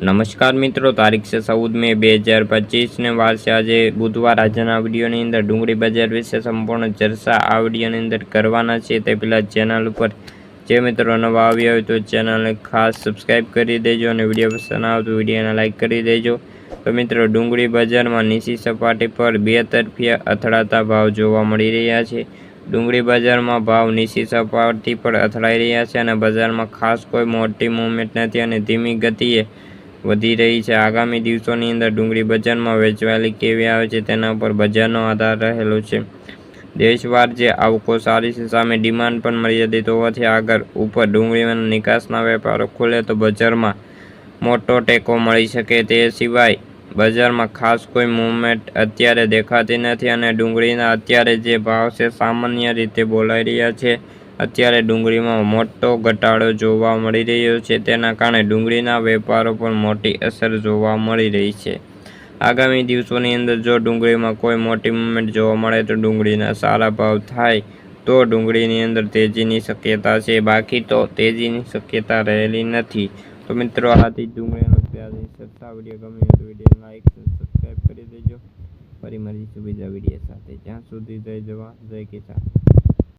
નમસ્કાર મિત્રો, તારીખ છે ચૌદ મે બે હજાર પચીસને વાર આજે બુધવાર આજના વિડીયોની અંદર ડુંગળી બજાર વિશે સંપૂર્ણ ચર્ચા આ વિડીયોની અંદર કરવાના છે. તે પહેલાં ચેનલ ઉપર જે મિત્રો નવા આવ્યા હોય તો ચેનલને ખાસ સબસ્ક્રાઈબ કરી દેજો અને વીડિયો પસંદ આવે તો વિડીયોને લાઇક કરી દેજો. તો મિત્રો, ડુંગળી બજારમાં નીચી સપાટી પર બે તરફીયા અથડાતા ભાવ જોવા મળી રહ્યા છે. ડુંગળી બજારમાં ભાવ નીચી સપાટી પર અથડાઈ રહ્યા છે અને બજારમાં ખાસ કોઈ મોટી મૂવમેન્ટ નથી અને ધીમી ગતિએ વધી રહી છે. આગામી દિવસોની અંદર ડુંગળી બજારમાં વેચવાલી કેવી આવે છે તેના ઉપર બજારનો આધાર રહેલો છે. દેશવાર જે આવકો સારી છે, સામે ડિમાન્ડ પણ મર્યાદિત હોવાથી આગળ ઉપર ડુંગળીના નિકાસના વેપારો ખુલે તો બજારમાં મોટો ટેકો મળી શકે. તે સિવાય બજારમાં ખાસ કોઈ મૂવમેન્ટ અત્યારે દેખાતી નથી અને ડુંગળીના અત્યારે જે ભાવ છે સામાન્ય રીતે બોલાઈ રહ્યા છે. અત્યારે ડુંગળીમાં મોટો ઘટાડો જોવા મળી રહ્યો છે. તેના કારણે ડુંગળીના વેપારો પર મોટી અસર જોવા મળી રહી છે. આગામી દિવસોની અંદર જો ડુંગળીમાં કોઈ મોટી મુવમેન્ટ જોવા મળે તો ડુંગળીના સારા ભાવ થાય તો ડુંગળીની અંદર તેજીની શક્યતા છે. બાકી તો તેજીની શક્યતા રહેલી નથી. તો મિત્રો, આથી ડુંગળીનો સસ્તા વીડિયો ગમે તો વીડિયો લાઈક સબસ્ક્રાઈબ કરી દેજો. ફરી મળીશું બીજા વીડિયો સાથે. જ્યાં સુધી જય જવા જય કિસાન.